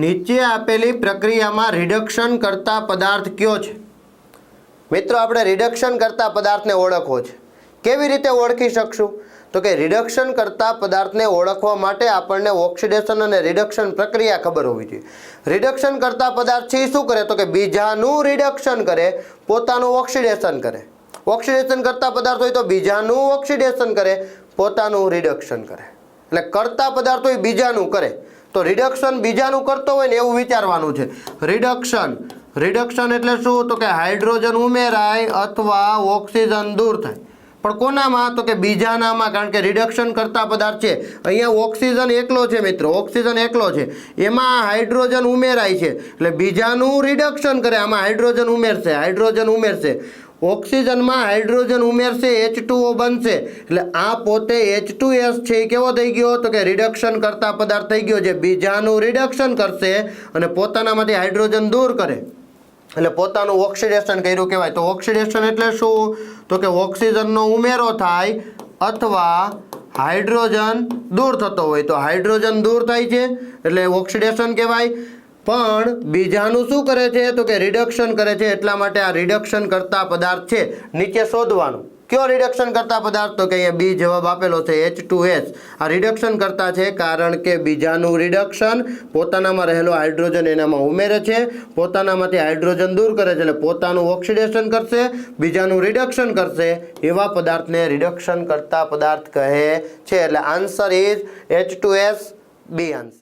નીચે આપેલી પ્રક્રિયામાં રિડક્શન કરતા પદાર્થ કયો છે? મિત્રો, આપણે રિડક્શન કરતા પદાર્થને ઓળખવો છે. કેવી રીતે ઓળખી શકશું? તો કે રિડક્શન કરતા પદાર્થને ઓળખવા માટે આપણને ઓક્સિડેશન અને રિડક્શન પ્રક્રિયા ખબર હોવી જોઈએ. રિડક્શન કરતા પદાર્થ છે શું કરે? તો કે બીજાનું રિડક્શન કરે, પોતાનું ઓક્સિડેશન કરે. ઓક્સિડેશન કરતા પદાર્થ હોય તો બીજાનું ઓક્સિડેશન કરે, પોતાનું રિડક્શન કરે. એટલે કરતા પદાર્થ હોય, બીજાનું કરે. તો રિડક્શન બીજાનું કરતો હોય ને એવું વિચારવાનું છે. રિડક્શન રિડક્શન એટલે શું? તો કે હાઇડ્રોજન ઉમેરાય અથવા ઓક્સિજન દૂર થાય. પણ કોનામાં? તો કે બીજાનામાં, કારણ કે રિડક્શન કરતા પદાર્થ છે. અહીંયા ઓક્સિજન એકલો છે મિત્રો. ઓક્સિજન એકલો છે. એમાં હાઇડ્રોજન ઉમેરાય છે. એટલે બીજાનું રિડક્શન કરે. આમાં હાઇડ્રોજન ઉમેરશે. હાઇડ્રોજન ઉમેરશે. ઓક્સિજનમાં હાઇડ્રોજન ઉમેરશે એચ ટુઓ બનશે. એટલે આ પોતે એચ ટુ એસ છે એ કેવો થઈ ગયો? તો કે રિડક્શન કરતા પદાર્થ થઈ ગયો જે બીજાનું રિડક્શન કરશે અને પોતાનામાંથી હાઇડ્રોજન દૂર કરે. એટલે પોતાનું ઓક્સિડેશન કર્યું કહેવાય. તો ઓક્સિડેશન એટલે શું? તો કે ઓક્સિજનનો ઉમેરો થાય અથવા હાઇડ્રોજન દૂર થતો હોય. તો હાઇડ્રોજન દૂર થાય છે. એટલે ઓક્સિડેશન કહેવાય. પણ બીજાનું શું કરે છે? તો કે રિડક્શન કરે છે. એટલા માટે આ રિડક્શન કરતા પદાર્થ છે. નીચે શોધવાનું. કયો રિડક્શન કરતા પદાર્થ? તો કે અહીંયા બી જવાબ આપેલો છે એચ ટુ એસ આ રિડક્શન કરતા છે કારણ કે બીજાનું રિડક્શન પોતાનામાં રહેલો હાઇડ્રોજન એનામાં ઉમેરે છે. પોતાનામાંથી હાઇડ્રોજન દૂર કરે છે એટલે પોતાનું ઓક્સિડેશન કરશે. બીજાનું રિડક્શન કરશે. એવા પદાર્થને રિડક્શન કરતા પદાર્થ કહે છે. એટલે answer is H two S B answer